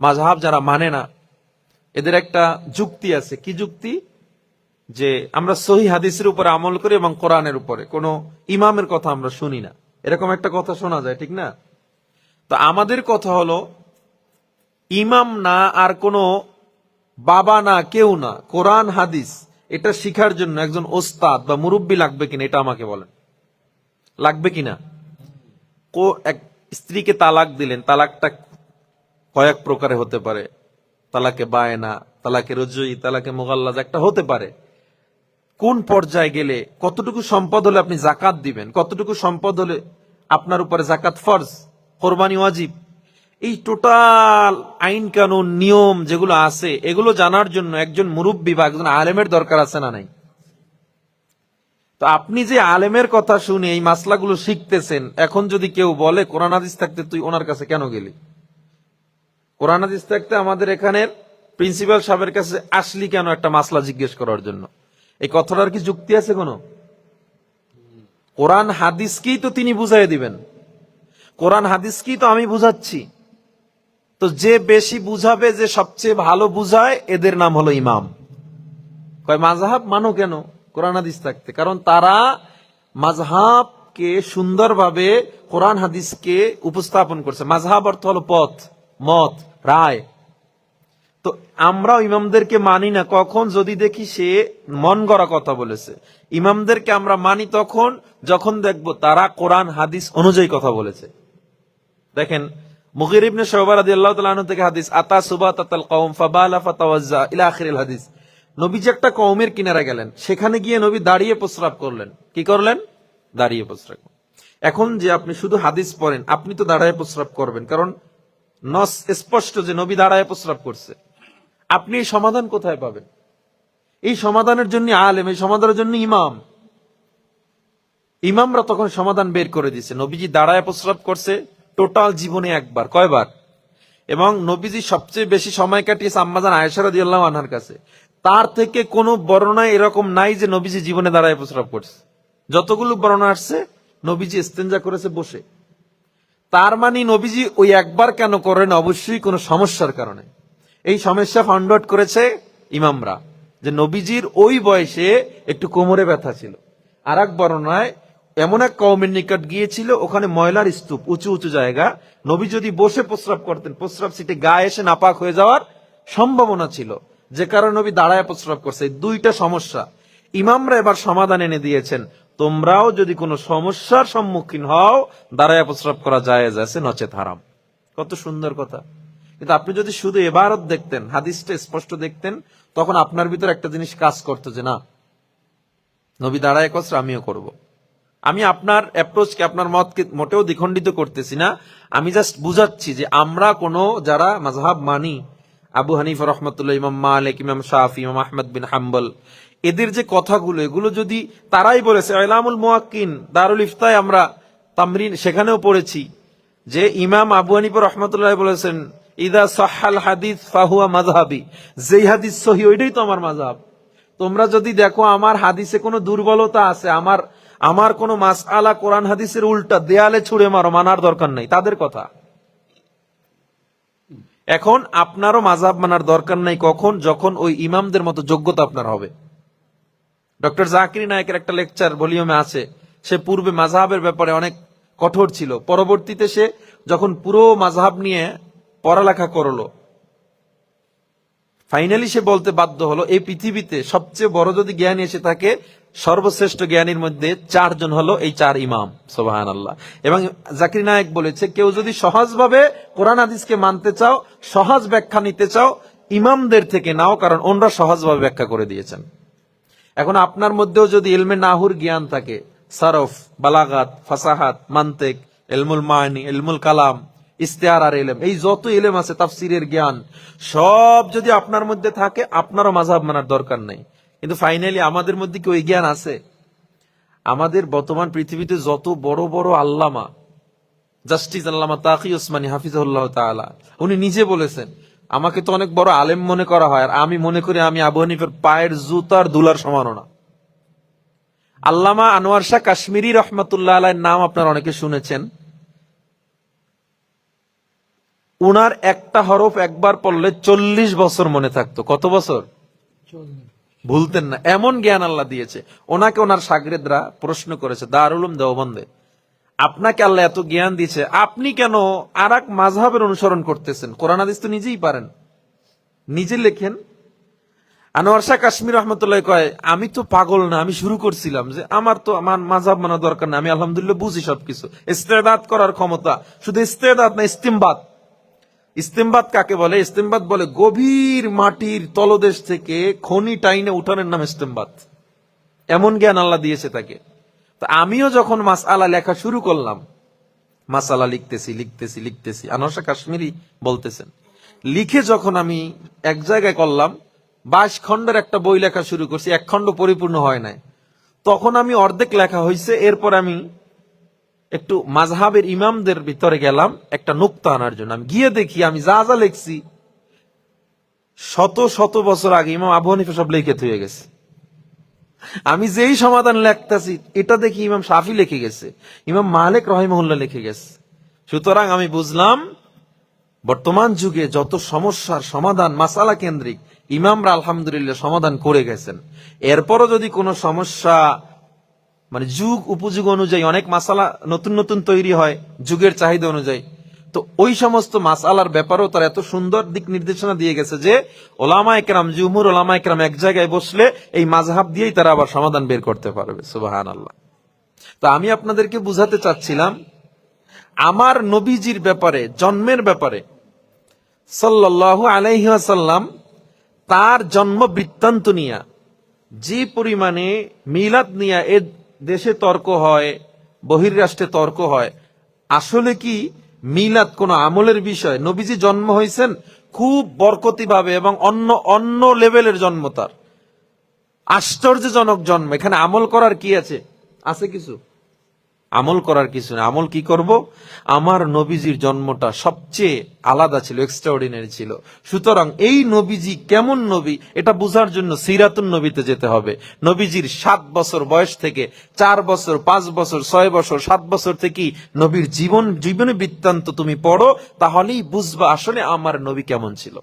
মাঝহাব যারা মানে না, এদের একটা যুক্তি আছে। কি যুক্তি? যে আমরা সহি হাদিসের উপরে আমল করি এবং কোরআনের উপরে। কোনো ইমামের কথা আমরা শুনি না। এরকম একটা কথা শোনা যায়, ঠিক না? তো আমাদের কথা হলো, ইমাম না আর কোনো বাবা না, কেউ না, কোরআন হাদিস, এটা শিখার জন্য একজন ওস্তাদ বা মুরব্বী লাগবে কিনা, এটা আমাকে বলেন। লাগবে কিনা? এক স্ত্রীকে তালাক দিলেন, তালাকটা কয়েক প্রকারে হতে পারে। তালাকে বায়না, তালাকে রজই, তালাকে মোগাল্লাজ একটা হতে পারে। কোন পর্যায়ে গেলে কতটুকু সম্পদ হলে আপনি জাকাত দিবেন? কতটুকু সম্পদ হলে আপনার উপরে জাকাত ফরজ, কোরবানি ওয়াজিব? এই টোটাল আইন কানুন, নিয়ম যেগুলো আছে, এগুলো জানার জন্য একজন মুরব্বী বা একজন আলেমের দরকার আছে না নাই? তো আপনি যে আলেমের কথা শুনে এই মাসলাগুলো শিখতেছেন, এখন যদি কেউ বলে, কোরআন হাদিস থাকতে তুই ওনার কাছে কেন গেলি? কোরআন হাদিস থাকতে আমাদের এখানের প্রিন্সিপাল সাহেবের কাছে আসলি কেন একটা মাসলা জিজ্ঞেস করার জন্য? এই কথাটার কি যুক্তি আছে কোনো? কোরআন হাদিসকেই তো তিনি বুঝাই দিবেন। কোরআন হাদিসকেই তো আমি বুঝাচ্ছি। তো যে বেশি বুঝাবে, যে সবচেয়ে ভালো বুঝায়, এদের নাম হলো ইমাম। কয় মাঝহাব মানো কেন কোরআন হাদিস থাকতে? কারণ তারা মাঝহাবকে সুন্দরভাবে কোরআন হাদিসকে উপস্থাপন করছে। মাঝহাব অর্থ হলো পথ। মত, রায়। তো আমরাও ইমামদেরকে মানি না। কখন? যদি দেখি সে মন গড়া কথা বলেছে। ইমামদেরকে আমরা মানি তখন যখন দেখব তারা কোরআন, হাদিস অনুযায়ী কথা বলেছে। দেখেন ইবনে থেকে হাদিস, আতা হাদিস। নবী যে একটা কওমের কিনারা গেলেন। সেখানে গিয়ে নবী দাঁড়িয়ে প্রস্রাব করলেন। কি করলেন? দাঁড়িয়ে প্রস্রাব এখন যে আপনি শুধু হাদিস পড়েন, আপনি তো দাঁড়ায় প্রস্রাব করবেন। কারণ নস স্পষ্ট যে নবী দাঁড়ায় প্রস্রাব করছে। আপনি এই সমাধান কোথায় পাবেন? এই সমাধানের জন্য আলেম, এই সমাধানের জন্য ইমাম। ইমামরা তখন সমাধান বের করে দিছে নবীজি দাঁড়ায় প্রস্রাব করছে টোটাল জীবনে একবার, কয়বার? এবং নবীজি সবচেয়ে বেশি সময় কাটিয়েছে আম্মাজান আয়েশারা দিয়াল্লাহ আনহার কাছে। তার থেকে কোনো বর্ণনায় এরকম নাই যে নবীজি জীবনে দাঁড়ায় প্রস্রাব করছে। যতগুলো বর্ণনা আসছে, নবীজি ইস্তেঞ্জা করেছে বসে। তার মানে নবীজি ওই একবার কেন করেন? অবশ্যই কোনো সমস্যার কারণে। এই সমস্যা ফাউন্ড আউট করেছে ইমামরা, যে নবীজির ওই বয়সে একটু কোমরে ব্যথা ছিল। আর এক বর্ণনায়, এমন এক কৌমের নিকট গিয়েছিল, ওখানে ময়লার স্তূপ, উঁচু উঁচু জায়গা। নবী যদি বসে প্রস্রাব করতেন, প্রস্রাব সিটে গায়ে এসে নাপাক হয়ে যাওয়ার সম্ভাবনা ছিল, যে কারণে নবী দাঁড়ায় প্রস্রাব করছে। দুইটা সমস্যা ইমামরা এবার সমাধান এনে দিয়েছেন। তোমরাও যদি কোনো সমস্যার সম্মুখীন হও দাঁড়ায় প্রস্রাব করা যায় আছে, নচেত হারাম। কত সুন্দর কথা। কিন্তু আপনি যদি শুধু এবারত দেখতেন, হাদিসটা স্পষ্ট দেখতেন, তখন আপনার ভিতর একটা জিনিস কাজ করতো যে, না, নবী দাঁড়ায় কসরা, আমিও করব। আমি আপনার অ্যাপ্রোচকে আপনার মতকে মোটেও দ্বিখণ্ডিত করতেছি না। আমি জাস্ট বুঝাচ্ছি যে, আমরা কোনো, যারা মাযহাব মানি, আবু হানিফা রহমতুল্লাহ, ইমাম মালিক, ইমাম শাফি, ইমাম আহমদ বিন হাম্বল এদের যে কথাগুলো, এগুলো যদি তারাই বলেছে আলামুল মোয়াক্কিন, দারুল ইফতায় আমরা তামরিন সেখানেও পড়েছি। যে ইমাম আবু হানিফা রহমতুল্লাহ বলেছেন, ইদা সাহাল হাদিস ফাহুয়া মাযহাবি। যেই হাদিস সহি, ওইটাই তো আমার মাযহাব। তোমরা যদি দেখো, আমার হাদিসে কোনো দুর্বলতা আছে, আমার আমার কোনো মাস আলা কোরআন হাদিসের উল্টা দেয়ালে ছুঁড়ে মারো, মানার দরকার নাই, তাদের কথা। এখন আপনারও মাযহাব মানার দরকার নাই কখন, যখন ওই ইমামদের মতো যোগ্যতা আপনার হবে। ডক্টর জাকির নায়কের একটা লেকচার ভলিউমে আছে। সে পূর্বে মাযহাবের ব্যাপারে অনেক কঠোর ছিল। পরবর্তীতে সে যখন পুরো মাযহাব নিয়ে পড়ালেখা করল, ফাইনালি সে বলতে বাধ্য হলো, এই পৃথিবীতে সবচেয়ে বড় যদি জ্ঞানী এসে থাকে, সর্বশ্রেষ্ঠ জ্ঞানীর মধ্যে চারজন হলো এই চার ইমাম সোবাহান আল্লাহ এবং জাকির নায়ক বলেছে, কেউ যদি সহজভাবে কোরআন হাদিসকে মানতে চাও, সহজ ব্যাখ্যা নিতে চাও, ইমামদের থেকে নাও, কারণ ওনরা সহজভাবে ব্যাখ্যা করে দিয়েছেন। এখন আপনার মধ্যেও যদি এলমে নাহুর জ্ঞান থাকে, সারফ, বালাগাত, ফাসাহাত, মান্তেক এলমুল মায়নি এলমুল কালাম ইস্তেহার আর এলেম এই যত এলেম আছে, তাফসিরের জ্ঞান, সব যদি আপনার মধ্যে থাকে, আপনারও মাঝাব মানার দরকার নেই। কিন্তু ফাইনালি আমাদের মধ্যে কি ওই জ্ঞান আছে? আমাদের বর্তমান পৃথিবীতে যত বড় বড় আল্লামা, জাস্টিস আল্লামা তাকি ওসমানী হাফিজুল্লাহ তাআলা, উনি নিজে বলেছেন আমাকে তো অনেক বড় আলেম মনে করা হয় আর আমি মনে করি আমি আবু হানিফের পায়ের জুতার দুলার সমানও না। আল্লামা আনোয়ার শাহ কাশ্মীরি রহমতুল্লাহ আলাইয়ের নাম আপনারা অনেকে শুনেছেন। উনার একটা হরফ একবার পড়লে চল্লিশ বছর মনে থাকতো। কত বছর? ভুলতেন না। এমন জ্ঞান আল্লাহ দিয়েছে। ওনাকে ওনার সাগরেদরা প্রশ্ন করেছে দারুলুম দেওবন্দে আপনাকে আল্লাহ এত জ্ঞান দিয়েছে, আপনি কেন আর এক মাঝহাবের অনুসরণ করতেছেন? কোরআন হাদিস তো নিজেই পারেন। নিজে লেখেন। আনোয়ার শাহ কাশ্মীর রহমতুল্লাহ কয়, আমি তো পাগল না, আমি শুরু করছিলাম যে আমার তো আমার মাঝহাব মানা দরকার না, আমি আলহামদুলিল্লাহ বুঝি সবকিছু। ইস্তেদাত করার ক্ষমতা, শুধু ইস্তেদাত না, ইস্তিমবাদ। ইস্তেমবাদ কাকে বলে? ইস্তেমবাদ বলে গভীর মাটির তলদেশ থেকে খনি টাইনে উঠানের নাম ইস্তেমবাদ। এমন জ্ঞান আল্লাহ দিয়েছে তাকে। তো আমিও যখন মাস আলা লেখা শুরু করলাম মাসালা লিখতেছি লিখতেছি লিখতেছি। আনসা কাশ্মীরি বলতেছেন, লিখে যখন আমি এক জায়গায় করলাম, বাইশ খণ্ডের একটা বই লেখা শুরু করছি, এক খণ্ড পরিপূর্ণ হয় নাই। তখন আমি অর্ধেক লেখা হয়েছে এরপর আমি একটু মাঝহাবের ইমামদের ভিতরে গেলাম, একটা নুক্তা আনার জন্য। আমি গিয়ে দেখি, আমি যা যা লিখছি, শত শত বছর আগে ইমাম আবু হানিফা সব লিখে থুয়ে গেছে। আমি যেই সমাধান লেখতেছি, এটা দেখি ইমাম শাফি লিখে গেছে। ইমাম মালিক রহিমহুল্লাহ লিখে গেছে। সুতরাং আমি বুঝলাম, বর্তমান যুগে যত সমস্যার সমাধান মাসালা কেন্দ্রিক, ইমামরা আলহামদুলিল্লাহ সমাধান করে গেছেন। এরপরও যদি কোনো সমস্যা মানে যুগ, উপযুগ অনুযায়ী অনেক মাসালা নতুন নতুন তৈরি হয়, যুগের চাহিদা অনুযায়ী তো ওই সমস্ত মাসালার ব্যাপারেও তারা এত সুন্দর দিক নির্দেশনা দিয়ে গেছে যে ওলামা একরাম জুমুর ওলামা একরাম এক জায়গায় বসলে এই মাঝহাব দিয়েই তারা আবার সমাধান বের করতে পারবে সুবাহান আল্লাহ তো আমি আপনাদেরকে বুঝাতে চাচ্ছিলাম, আমার নবীজির ব্যাপারে, জন্মের ব্যাপারে, সাল্লাল্লাহু আলাইহি ওয়াসাল্লাম তার জন্ম বৃত্তান্ত নিয়া, যে পরিমাণে মিলাদ নিয়া এ দেশে তর্ক হয়, বহির্রাষ্ট্রে তর্ক হয়, আসলে কি মিলাদ কোন আমলের বিষয়। নবীজি জন্ম হয়েছেন খুব বরকতি ভাবে এবং অন্য অন্য লেভেলের জন্ম তার। আশ্চর্যজনক জন্ম। এখানে আমল করার কি আছে? আছে কিছু? আমল করার কিছু না আমল কি করব? আমার নবীজির জন্মটা সবচেয়ে আলাদা ছিল এক্সট্রাঅর্ডিনারি ছিল। সুতরাং এই নবীজি কেমন নবী, এটা বোঝার জন্য সিরাতুন নবীতে যেতে হবে। নবীজির সাত বছর বয়স থেকে চার বছর, পাঁচ বছর, ছয় বছর, সাত বছর থেকে নবীর জীবন, জীবনে বৃত্তান্ত তুমি পড়ো, তাহলেই বুঝবা আসলে আমার নবী কেমন ছিল।